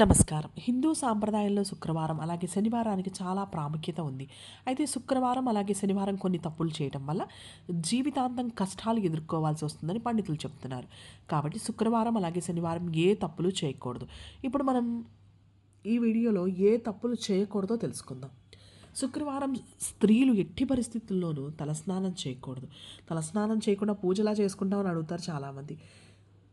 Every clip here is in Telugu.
నమస్కారం. హిందూ సాంప్రదాయంలో శుక్రవారం అలాగే శనివారానికి చాలా ప్రాముఖ్యత ఉంది. అయితే శుక్రవారం అలాగే శనివారం కొన్ని తప్పులు చేయడం వల్ల జీవితాంతం కష్టాలు ఎదుర్కోవాల్సి వస్తుందని పండితులు చెప్తున్నారు. కాబట్టి శుక్రవారం అలాగే శనివారం ఏ తప్పులు చేయకూడదు. ఇప్పుడు మనం ఈ వీడియోలో ఏ తప్పులు చేయకూడదో తెలుసుకుందాం. శుక్రవారం స్త్రీలు ఎట్టి పరిస్థితుల్లోనూ తలస్నానం చేయకూడదు. తలస్నానం చేయకుండా పూజలా చేసుకుంటామని అడుగుతారు చాలామంది.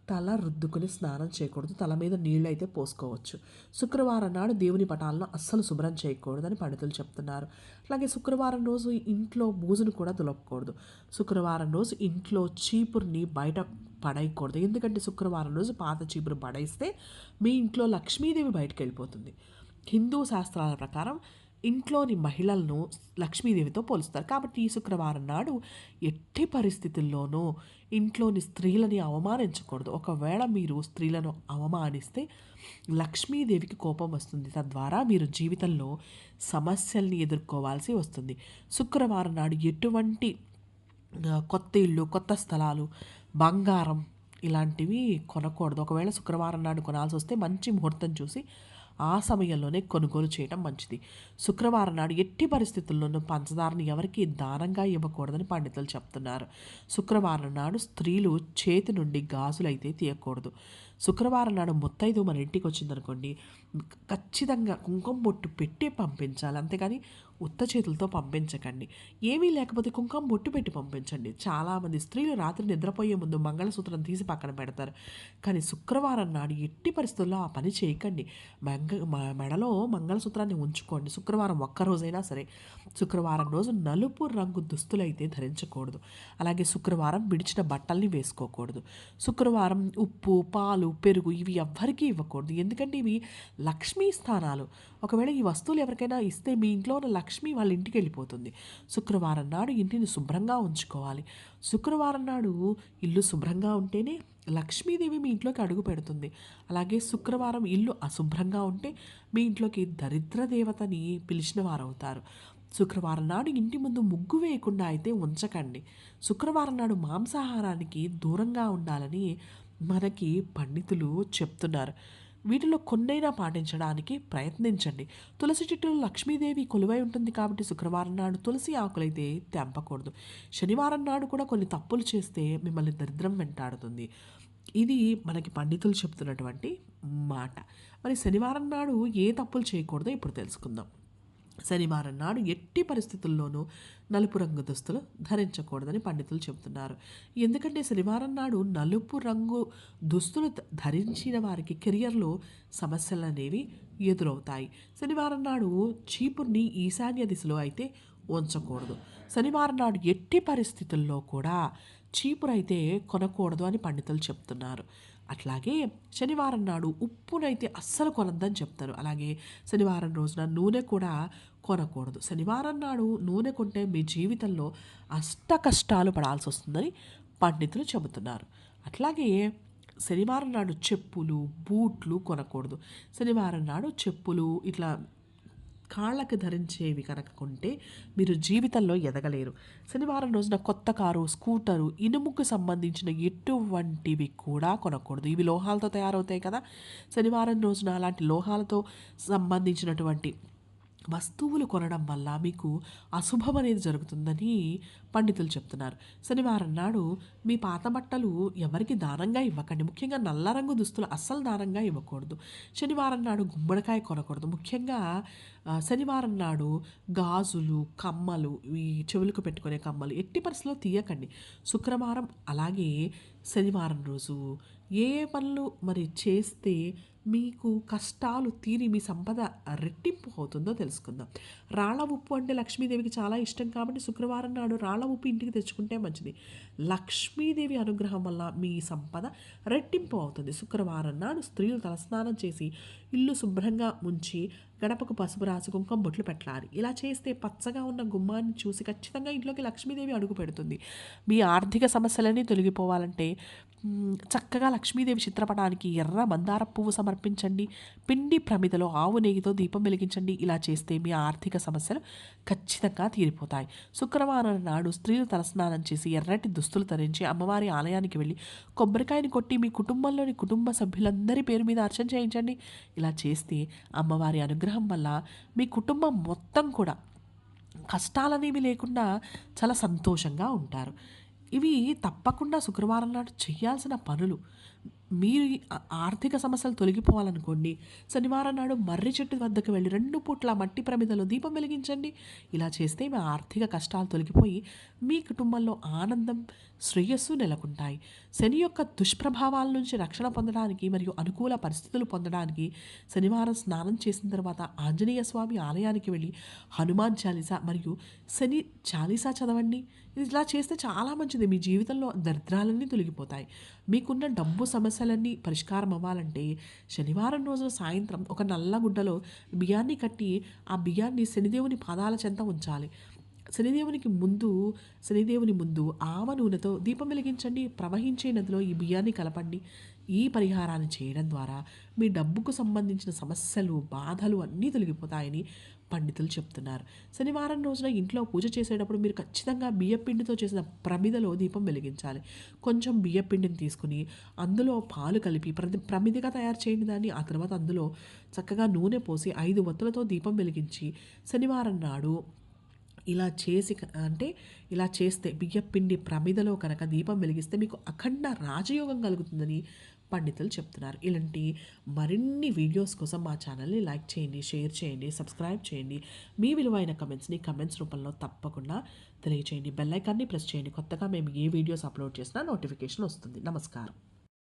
తల రుద్దుకుని స్నానం చేయకూడదు. తల మీద నీళ్ళు అయితే పోసుకోవచ్చు. శుక్రవారం నాడు దేవుని పటాలను అస్సలు శుభ్రం చేయకూడదని పండితులు చెప్తున్నారు. అలాగే శుక్రవారం రోజు ఇంట్లో బూజును కూడా దులపకూడదు. శుక్రవారం రోజు ఇంట్లో చీపుర్ని బయట పడేయకూడదు. ఎందుకంటే శుక్రవారం రోజు పాత చీపురు పడేస్తే మీ ఇంట్లో లక్ష్మీదేవి బయటకు వెళ్ళిపోతుంది. హిందూ శాస్త్రాల ప్రకారం ఇంట్లోని మహిళలను లక్ష్మీదేవితో పోలుస్తారు. కాబట్టి ఈ శుక్రవారం నాడు ఎట్టి పరిస్థితుల్లోనూ ఇంట్లోని స్త్రీలని అవమానించకూడదు. ఒకవేళ మీరు స్త్రీలను అవమానిస్తే లక్ష్మీదేవికి కోపం వస్తుంది. తద్వారా మీరు జీవితంలో సమస్యల్ని ఎదుర్కోవాల్సి వస్తుంది. శుక్రవారం నాడు ఎటువంటి కొత్త ఇళ్ళు కొత్త స్థలాలు బంగారం ఇలాంటివి కొనకూడదు. ఒకవేళ శుక్రవారం నాడు కొనాల్సి వస్తే మంచి ముహూర్తం చూసి ఆ సమయంలోనే కొనుగోలు చేయడం మంచిది. శుక్రవారం నాడు ఎట్టి పరిస్థితుల్లోనూ పంచదారని ఎవరికి దానంగా ఇవ్వకూడదని పండితులు చెప్తున్నారు. శుక్రవారం నాడు స్త్రీలు చేతి నుండి గాజులు అయితే తీయకూడదు. శుక్రవారం నాడు ముత్తైదు మన ఇంటికి వచ్చిందనుకోండి ఖచ్చితంగా కుంకుమ బొట్టు పెట్టి పంపించాలి. అంతేగాని ఉత్త చేతులతో పంపించకండి. ఏమీ లేకపోతే కుంకుమ బొట్టు పెట్టి పంపించండి. చాలామంది స్త్రీలు రాత్రి నిద్రపోయే ముందు మంగళసూత్రం తీసి పక్కన పెడతారు. కానీ శుక్రవారం నాడు ఎట్టి పరిస్థితుల్లో ఆ పని చేయకండి. మంగ మెడలో మంగళసూత్రాన్ని ఉంచుకోండి. శుక్రవారం ఒక్కరోజైనా సరే శుక్రవారం రోజు నలుపు రంగు దుస్తులైతే ధరించకూడదు. అలాగే శుక్రవారం విడిచిన బట్టల్ని వేసుకోకూడదు. శుక్రవారం ఉప్పు పాలు పెరుగు ఇవి ఎవ్వరికీ ఇవ్వకూడదు. ఎందుకంటే ఇవి లక్ష్మీ స్థానాలు. ఒకవేళ ఈ వస్తువులు ఎవరికైనా ఇస్తే మీ ఇంట్లో ఉన్న లక్ష్మి వాళ్ళ ఇంటికి వెళ్ళిపోతుంది. శుక్రవారం నాడు ఇంటిని శుభ్రంగా ఉంచుకోవాలి. శుక్రవారం నాడు ఇల్లు శుభ్రంగా ఉంటేనే లక్ష్మీదేవి మీ ఇంట్లోకి అడుగు పెడుతుంది. అలాగే శుక్రవారం ఇల్లు అశుభ్రంగా ఉంటే మీ ఇంట్లోకి దరిద్ర దేవతని పిలిచిన వారు అవుతారు శుక్రవారం నాడు ఇంటి ముందు ముగ్గు వేయకుండా అయితే ఉంచకండి. శుక్రవారం నాడు మాంసాహారానికి దూరంగా ఉండాలని మనకి పండితులు చెప్తున్నారు. వీటిలో కొన్నైనా పాటించడానికి ప్రయత్నించండి. తులసి చెట్టులో లక్ష్మీదేవి కొలువై ఉంటుంది కాబట్టి శుక్రవారం నాడు తులసి ఆకులైతే తెంపకూడదు. శనివారం నాడు కూడా కొన్ని తప్పులు చేస్తే మిమ్మల్ని దరిద్రం వెంటాడుతుంది. ఇది మనకి పండితులు చెప్తున్నటువంటి మాట. మరి శనివారం నాడు ఏ తప్పులు చేయకూడదో ఇప్పుడు తెలుసుకుందాం. శనివారం నాడు ఎట్టి పరిస్థితుల్లోనూ నలుపు రంగు దుస్తులు ధరించకూడదని పండితులు చెబుతున్నారు. ఎందుకంటే శనివారం నాడు నలుపు రంగు దుస్తులు ధరించిన వారికి కెరియర్లో సమస్యలు అనేవి ఎదురవుతాయి. శనివారం నాడు చీపుర్ని ఈశాన్య దిశలో అయితే ఉంచకూడదు. శనివారం నాడు ఎట్టి పరిస్థితుల్లో కూడా చీపురైతే కొనకూడదు అని పండితులు చెప్తున్నారు అట్లాగే శనివారం నాడు ఉప్పునైతే అస్సలు కొనద్దని చెప్తారు. అలాగే శనివారం రోజున నూనె కూడా కొనకూడదు. శనివారం నాడు నూనె కొంటే మీ జీవితంలో అష్ట కష్టాలు పడాల్సి వస్తుందని పండితులు చెబుతున్నారు. అట్లాగే శనివారం నాడు చెప్పులు బూట్లు కొనకూడదు. శనివారం నాడు చెప్పులు ఇట్లా కాళ్ళకి ధరించేవి కనుక కొంటే మీరు జీవితంలో ఎదగలేరు. శనివారం రోజున కొత్త కారు స్కూటరు ఇనుముకు సంబంధించిన ఎటువంటివి కూడా కొనకూడదు. ఇవి లోహాలతో తయారవుతాయి కదా. శనివారం రోజున అలాంటి లోహాలతో సంబంధించినటువంటి వస్తువులు కొనడం వల్ల మీకు అశుభం అనేది జరుగుతుందని పండితులు చెప్తున్నారు. శనివారం నాడు మీ పాత బట్టలు ఎవరికి దానంగా ఇవ్వకండి. ముఖ్యంగా నల్ల రంగు దుస్తులు అస్సలు దానంగా ఇవ్వకూడదు. శనివారం నాడు గుమ్మడికాయ కొనకూడదు. ముఖ్యంగా శనివారం నాడు గాజులు కమ్మలు ఈ చెవులకు పెట్టుకునే కమ్మలు ఎట్టి పరిస్థితుల్లో తీయకండి. శుక్రవారం అలాగే శనివారం రోజు ఏ ఏ పనులు మరి చేస్తే మీకు కష్టాలు తీరి మీ సంపద రెట్టింపు అవుతుందో తెలుసుకుందాం. రాళ్ళ ఉప్పు అంటే లక్ష్మీదేవికి చాలా ఇష్టం కాబట్టి శుక్రవారం నాడు రాళ్ళ ఉప్పు ఇంటికి తెచ్చుకుంటే మంచిది. లక్ష్మీదేవి అనుగ్రహం వల్ల మీ సంపద రెట్టింపు అవుతుంది. శుక్రవారం నాడు స్త్రీలు తలస్నానం చేసి ఇల్లు శుభ్రంగా ఉంచి గడపకు పసుపు రాసి కుంకుమ బొట్లు పెట్టాలి ఇలా చేస్తే పచ్చగా ఉన్న గుమ్మాన్ని చూసి ఖచ్చితంగా ఇంట్లోకి లక్ష్మీదేవి అడుగు పెడుతుంది. మీ ఆర్థిక సమస్యలన్నీ తొలగిపోవాలంటే చక్కగా లక్ష్మీదేవి చిత్రపటానికి ఎర్ర మందార పువ్వు సమర్పించండి. పిండి ప్రమిదలో ఆవు నెయ్యితో దీపం వెలిగించండి. ఇలా చేస్తే మీ ఆర్థిక సమస్యలు ఖచ్చితంగా తీరిపోతాయి. శుక్రవారం నాడు స్త్రీలు తలస్నానం చేసి ఎర్రటి దుస్తులు ధరించి అమ్మవారి ఆలయానికి వెళ్ళి కొబ్బరికాయని కొట్టి మీ కుటుంబంలోని కుటుంబ సభ్యులందరి పేరు మీద అర్చన చేయించండి. ఇలా చేస్తే అమ్మవారి అనుగ్రహం వల్ల మీ కుటుంబం మొత్తం కూడా కష్టాలనేవి లేకుండా చాలా సంతోషంగా ఉంటారు. ఇవి తప్పకుండా శుక్రవారం నాడు చేయాల్సిన పనులు. మీరు ఆర్థిక సమస్యలు తొలగిపోవాలనుకోండి శనివారం నాడు మర్రి చెట్టు వద్దకు వెళ్ళి రెండు పూట్ల మట్టి ప్రమిదలో దీపం వెలిగించండి. ఇలా చేస్తే మీ ఆర్థిక కష్టాలు తొలగిపోయి మీ కుటుంబంలో ఆనందం శ్రేయస్సు నెలకొంటాయి. శని యొక్క దుష్ప్రభావాల నుంచి రక్షణ పొందడానికి మరియు అనుకూల పరిస్థితులు పొందడానికి శనివారం స్నానం చేసిన తర్వాత ఆంజనేయ స్వామి ఆలయానికి వెళ్ళి హనుమాన్ చాలీసా మరియు శని చాలీసా చదవండి. ఇలా చేస్తే చాలా మంచిది. మీ జీవితంలో దరిద్రాలన్నీ తొలగిపోతాయి. మీకున్న డబ్బు సమస్యలన్నీ పరిష్కారం అవ్వాలంటే శనివారం రోజు సాయంత్రం ఒక నల్ల గుడ్డలో బియ్యాన్ని కట్టి ఆ బియ్యాన్ని శనిదేవుని పాదాల చెంత ఉంచాలి. శనిదేవునికి ముందు శనిదేవుని ముందు ఆవ నూనెతో దీపం వెలిగించండి ప్రవహించే నదిలో ఈ బియ్యాన్ని కలపండి. ఈ పరిహారాన్ని చేయడం ద్వారా మీ డబ్బుకు సంబంధించిన సమస్యలు బాధలు అన్నీ తొలగిపోతాయని పండితులు చెప్తున్నారు. శనివారం రోజున ఇంట్లో పూజ చేసేటప్పుడు మీరు ఖచ్చితంగా బియ్యపిండితో చేసిన ప్రమిదలో దీపం వెలిగించాలి. కొంచెం బియ్యపిండిని తీసుకుని అందులో పాలు కలిపి ప్రతి ప్రమిదిగా తయారు చేయండి దాన్ని. ఆ తర్వాత అందులో చక్కగా నూనె పోసి ఐదు ఒత్తులతో దీపం వెలిగించి శనివారం నాడు ఇలా చేసి అంటే ఇలా చేస్తే బియ్యపిండి ప్రమిదలో కనుక దీపం వెలిగిస్తే మీకు అఖండ రాజయోగం కలుగుతుందని పండితులు చెప్తున్నారు. ఇలాంటి మరిన్ని వీడియోస్ కోసం మా ఛానల్ని లైక్ చేయండి షేర్ చేయండి సబ్స్క్రైబ్ చేయండి. మీ విలువైన కమెంట్స్ని కమెంట్స్ రూపంలో తప్పకుండా తెలియచేయండి. బెల్ ఐకాన్ని ప్రెస్ చేయండి. కొత్తగా మేము ఏ వీడియోస్ అప్లోడ్ చేసినా నోటిఫికేషన్ వస్తుంది. నమస్కారం.